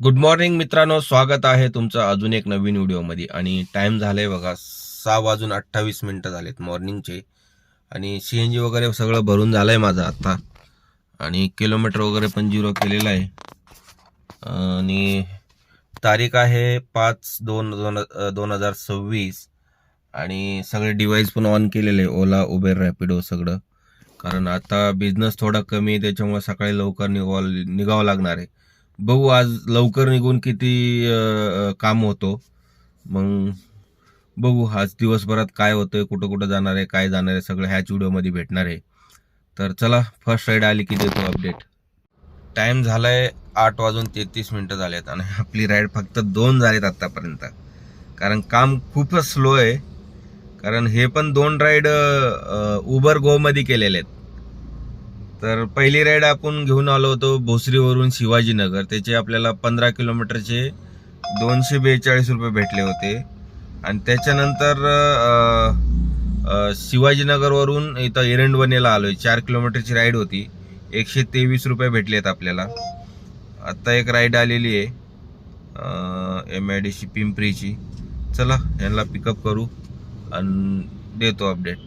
Good morning मित्रांनो स्वागत आहे तुमचं अजून एक नवीन व्हिडिओमध्ये. आणि टाईम झाला आहे बघा सहा वाजून अठ्ठावीस मिनटं झालेत मॉर्निंगचे आणि सी एन जी वगैरे सगळं भरून झालंय माझं आत्ता आणि किलोमीटर वगैरे पण झिरो केलेलं आहे. आणि तारीख आहे पाच दोन दोन दोन हजार सव्वीस. आणि सगळे डिव्हाइस पण ऑन केलेले आहे ओला उबेर रॅपिडो सगळं. कारण आता बिझनेस थोडा कमी आहे त्याच्यामुळे सकाळी लवकर निघावं निघावं लागणार आहे. बघू आज लवकर निघून किती काम होतो. मग बघू आज दिवसभरात काय होतंय कुठं कुठं जाणार आहे काय जाणार आहे सगळं ह्याच व्हिडिओमध्ये भेटणार आहे. तर चला फर्स्ट राईड आली की देतो अपडेट टाइम झालाय आठ वाजून तेहतीस मिनटं झालेत आणि आपली राईड फक्त दोन झालेत आत्तापर्यंत कारण काम खूपच स्लो आहे. कारण हे पण दोन राईड उबर गोमध्ये केलेले आहेत. तर पहिली राईड आपण घेऊन आलो होतो भोसरीवरून शिवाजीनगर. त्याचे आपल्याला पंधरा किलोमीटरचे दोनशे बेचाळीस रुपये भेटले होते. आणि त्याच्यानंतर शिवाजीनगरवरून इथं एरंडवनेला आहे चार किलोमीटरची राईड होती. एकशे तेवीस रुपये भेटले आहेत आपल्याला. आत्ता एक राईड आलेली आहे. एम आय डी सी पिंपरीची. चला यांना पिकअप करू आणि देतो अपडेट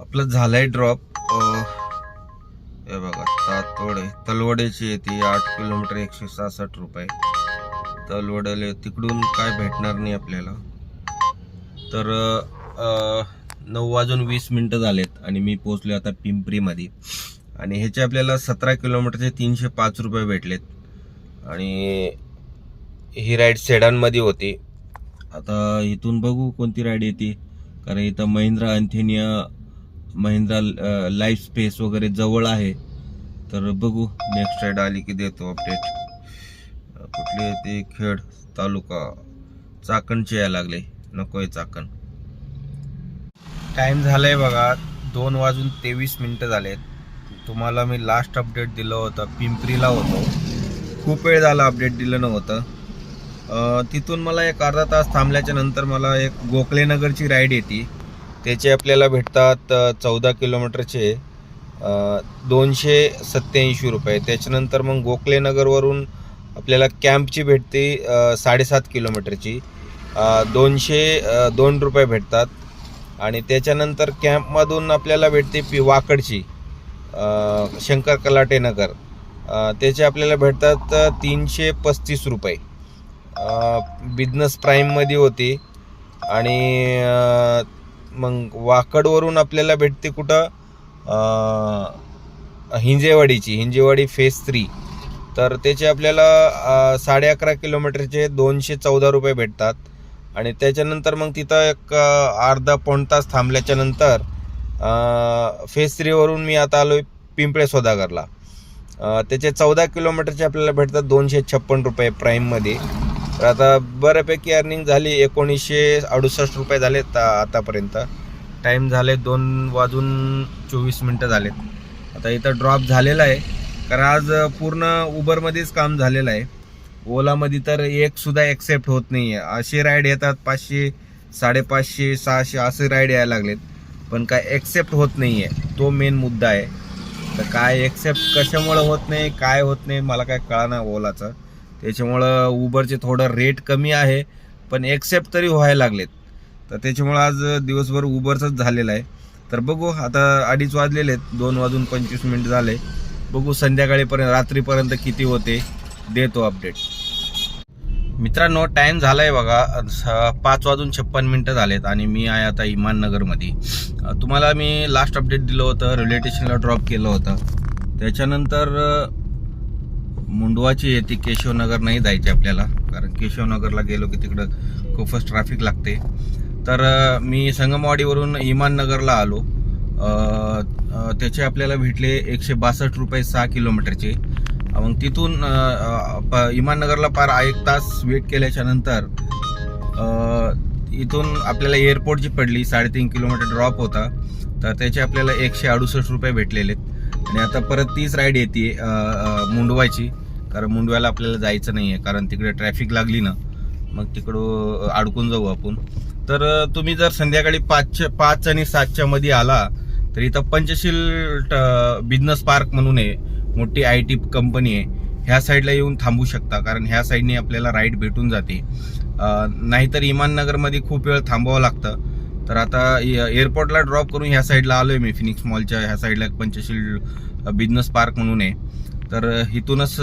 आपलं आहे ड्रॉप हे बघा तातोडे तलवडेची येते आठ किलोमीटर एकशे सहासष्ट रुपये. तलवड्याला तिकडून काय भेटणार नाही आपल्याला. तर नऊ वाजून वीस मिनटं झालेत आणि मी पोचलो आता पिंपरीमध्ये. आणि ह्याचे आपल्याला सतरा किलोमीटरचे तीनशे पाच रुपये भेटलेत. आणि ही राईड सेडानमध्ये होती. आता इथून बघू कोणती राईड येते. कारण इथं महिंद्रा अँथेनिया महिंद्रा लाईफ स्पेस वगैरे जवळ आहे. तर बघू नेक्स्ट राईड आली की देतो अपडेट कुठली ते? खेड तालुका. चाकणचे यायला लागले. नको आहे चाकण. टाईम झाला आहे बघा दोन वाजून तेवीस मिनटं झालेत. तुम्हाला मी लास्ट अपडेट दिलं होतं पिंपरीला होतो. खूप वेळ झाला अपडेट दिलं नव्हतं. तिथून मला एक अर्धा तास थांबल्याच्या नंतर मला एक गोखलेनगरची राईड येते. त्याचे आपल्याला भेटतात चौदा किलोमीटरचे दोनशे सत्याऐंशी रुपये. त्याच्यानंतर मग गोखलेनगरवरून आपल्याला कॅम्पची भेटते साडेसात किलोमीटरची. दोनशे दोन रुपये भेटतात. आणि त्याच्यानंतर कॅम्पमधून आपल्याला भेटते पी वाकडची शंकर कलाटे नगर. त्याचे आपल्याला भेटतात तीनशे पस्तीस रुपये. बिझनेस प्राईममध्ये होती. आणि मग वाकडवरून आपल्याला भेटते कुठं? हिंजेवाडीची हिंजेवाडी फेस थ्री तर त्याचे आपल्याला साडे अकरा किलोमीटरचे दोनशे चौदा रुपये भेटतात. आणि त्याच्यानंतर मग तिथं एक अर्धा पाऊण तास थांबल्याच्या नंतर फेस थ्रीवरून मी आता आलो आहे पिंपळे सौदागरला. त्याचे चौदा किलोमीटरचे आपल्याला भेटतात दोनशे छप्पन रुपये प्राईममध्ये तर आता बऱ्यापैकी अर्निंग झाली. एकोणीसशे अडुसष्ट रुपये झाले आतापर्यंत. टाईम झाले दोन वाजून चोवीस मिनटं झालेत. आता इथं ड्रॉप झालेला आहे. कारण आज पूर्ण उबरमध्येच काम झालेलं आहे. ओलामध्ये तर एकसुद्धा ॲक्सेप्ट होत नाही आहे असे राईड येतात पाचशे साडेपाचशे सहाशे असे राईड यायला लागलेत. पण काय ॲक्सेप्ट होत नाही आहे तो मेन मुद्दा आहे. तर काय ॲक्सेप्ट कशामुळं होत नाही काय होत नाही मला काय कळना ओलाचं. त्याच्यामुळं उबरचे थोडं रेट कमी आहे पण एक्सेप्ट तरी व्हायला लागलेत. तर त्याच्यामुळं आज दिवसभर उबरचंच झालेलं आहे. तर बघू आता अडीच वाजलेले आहेत दोन वाजून पंचवीस मिनिट झाले. बघू संध्याकाळीपर्यंत रात्रीपर्यंत किती होते देतो अपडेट मित्रांनो टाइम झालाय बघा स- पाच वाजून छप्पन मिनटं झालेत आणि मी आहे आता इमाननगरमध्ये. तुम्हाला मी लास्ट अपडेट दिलं होतं रेल्वे स्टेशनला ड्रॉप केलं होतं. त्याच्यानंतर मुंडवाची येते केशवनगर नाही जायचे आपल्याला. कारण केशवनगरला गेलो की तिकडं खूपच ट्रॅफिक लागते. तर मी संगमवाडीवरून इमाननगरला आलो. त्याचे आपल्याला भेटले एकशे बासष्ट रुपये सहा किलोमीटरचे. मग तिथून प- इमाननगरला पार एक तास वेट केल्याच्यानंतर इथून आपल्याला एअरपोर्टची पडली साडेतीन किलोमीटर ड्रॉप होता. तर त्याचे आपल्याला एकशे अडुसष्ट रुपये भेटलेले. आहेत आणि आता परत तीच राईड येते मुंडवायची कारण मुंडव्याला आपल्याला जायचं नाही आहे कारण तिकडे ट्रॅफिक लागली ना मग तिकडं अडकून जाऊ आपण. तर तुम्ही जर संध्याकाळी पाचच्या पाच आणि सातच्या मध्ये आला तर इथं पंचशील बिझनेस पार्क म्हणून आहे मोठी आय टी कंपनी आहे. ह्या साईडला येऊन थांबू शकता कारण ह्या साईडने आपल्याला राईड भेटून जाते. नाहीतर इमाननगरमध्ये खूप वेळ थांबावं लागतं. तर आता ए- एअरपोर्टला ड्रॉप करून ह्या साईडला आलो आहे मी फिनिक्स मॉलच्या ह्या साईडला पंचशील बिझनेस पार्क म्हणून आहे. तर इथूनच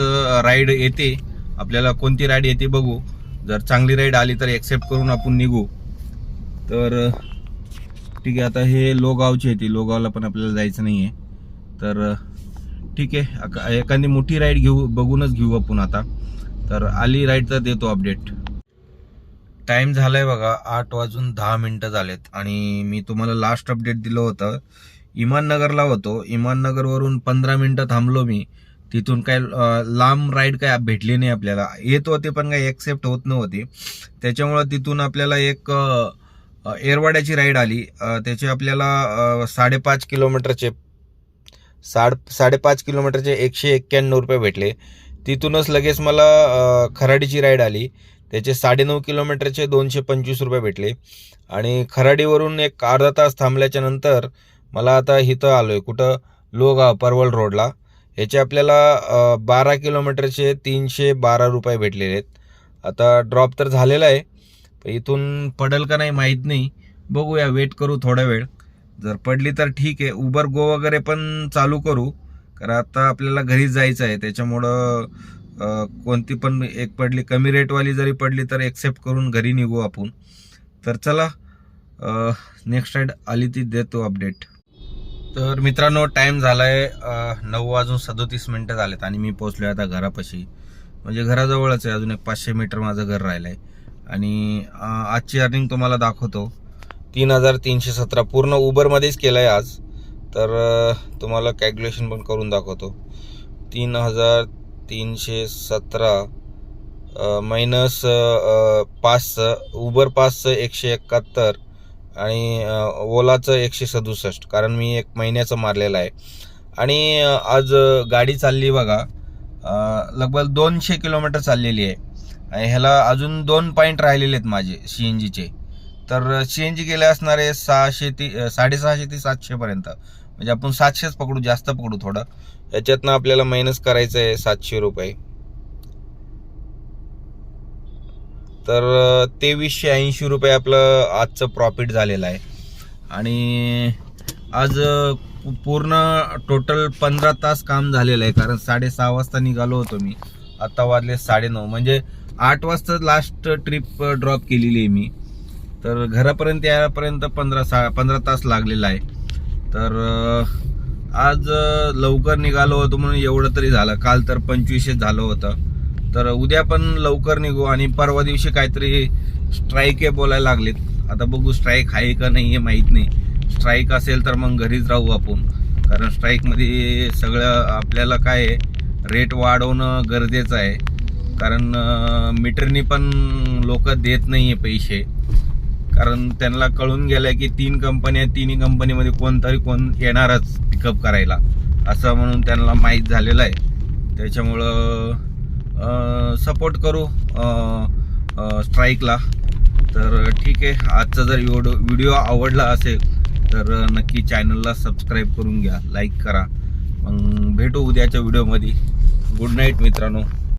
राईड येते. आपल्याला कोणती राईड येते बघू. जर चांगली राईड आली तर ॲक्सेप्ट करून आपण निघू. तर ठीक आहे आता हे लोगावची येते लोगावला पण आपल्याला जायचं नाही आहे तर ठीक आहे एखादी मोठी राईड घेऊ बघूनच घेऊ आपण आता. तर आली राईड तर देतो अपडेट टाइम झालाय बघा आठ वाजून दहा मिनटं झालेत. आणि मी तुम्हाला लास्ट अपडेट दिलं होतं. इमाननगरला होतो. इमाननगरवरून पंधरा मिनटं थांबलो मी. तिथून काय लांब राईड काय भेटली नाही आपल्याला. येत होते पण काही एक्सेप्ट होत नव्हती. त्याच्यामुळं तिथून आपल्याला एक एरवाड्याची राईड आली. त्याचे आपल्याला साडेपाच किलोमीटरचे साड साडेपाच किलोमीटरचे एकशे एक्क्याण्णव रुपये भेटले. तिथूनच लगेच मला खराडीची राईड आली. त्याचे साडेनऊ किलोमीटरचे दोनशे पंचवीस रुपये भेटले. आणि खराडीवरून एक अर्धा तास थांबल्याच्या नंतर मला आता इथं आलो आहे कुठं? लोगाव परवल रोडला याचे आपल्याला बारा किलोमीटरचे तीनशे बारा रुपये भेटलेले आहेत. आता ड्रॉप तर झालेला आहे इथून पडेल का नाही माहीत नाही. बघूया वेट करू थोडा वेळ. जर पडली तर ठीक आहे. उबर गो वगैरे पण चालू करू. कारण आता आपल्याला घरी जायचं आहे. त्याच्यामुळं कोणती पण एक पडली कमी रेटवाली जरी पडली तर एक्सेप्ट करून घरी निघू आपण. तर चला नेक्स्ट राईड आली ती देतो अपडेट तर मित्रांनो टाइम झालाय आहे नऊ वाजून सदोतीस मिनिटं झालेत आणि मी पोहोचलोय आता घरापाशी. म्हणजे घराजवळच आहे अजून एक पाचशे मीटर माझं घर राहिलंय. आणि आजची अर्निंग तुम्हाला दाखवतो. तीन हजार तीनशे सतरा. पूर्ण उबरमध्येच केलं आहे आज. तर तुम्हाला कॅल्क्युलेशन पण करून दाखवतो. तीन हजार तीनशे सतरा मायनस पाचचं उबर पाचचं एकशे एकाहत्तर आणि ओलाचं एकशे सदुसष्ट कारण मी एक महिन्याचं मारलेलं आहे. आणि आज गाडी चालली बघा लगभग दोनशे किलोमीटर चाललेली आहे. आणि ह्याला अजून दोन पॉईंट राहिलेले आहेत माझे सी एन जीचे. तर सी एन जी गेले असणारे सहाशे ती साडेसहाशे ते सातशेपर्यंत म्हणजे आपण सातशेच पकडू जास्त पकडू थोडं. याच्यातनं आपल्याला मायनस करायचं आहे सातशे रुपये. तर तेवीसशे ऐंशी रुपये आपलं आजचं प्रॉफिट झालेलं आहे. आणि आज पूर्ण टोटल पंधरा तास काम झालेलं आहे. कारण साडेसहा वाजता निघालो होतो मी. आता वाजले साडेनऊ. म्हणजे आठ वाजता लास्ट ट्रिप ड्रॉप केलेली आहे मी. तर घरापर्यंत यापर्यंत पंधरा सा पंधरा तास लागलेला आहे. तर आज लवकर निघालो होतो म्हणून एवढं तरी झालं. काल तर पंचवीसशे झालं होतं. तर उद्या पण लवकर निघू आणि परवा दिवशी काहीतरी स्ट्राईक आहे बोलायला लागलेत. आता बघू स्ट्राईक आहे का नाही हे माहीत नाही. स्ट्राईक असेल तर मग घरीच राहू आपण. कारण स्ट्राईकमध्ये सगळं आपल्याला काय आहे रेट वाढवणं गरजेचं आहे. कारण मीटरनी पण लोक देत नाही आहे पैसे. कारण त्यांना कळून गेलंय की तीन कंपन्या आहेत तिन्ही कंपनीमध्ये कोणतरी कोण येणारच पिकअप करायला. असं म्हणून त्यांना माहीत झालेलं आहे. त्याच्यामुळं सपोर्ट करू स्ट्राईकला तर ठीक आहे आजचा जर व्हिडिओ व्हिडिओ आवडला असेल तर नक्की चॅनलला सबस्क्राईब करून घ्या लाईक करा. मग भेटू उद्याच्या व्हिडिओमध्ये गुड नाईट मित्रांनो.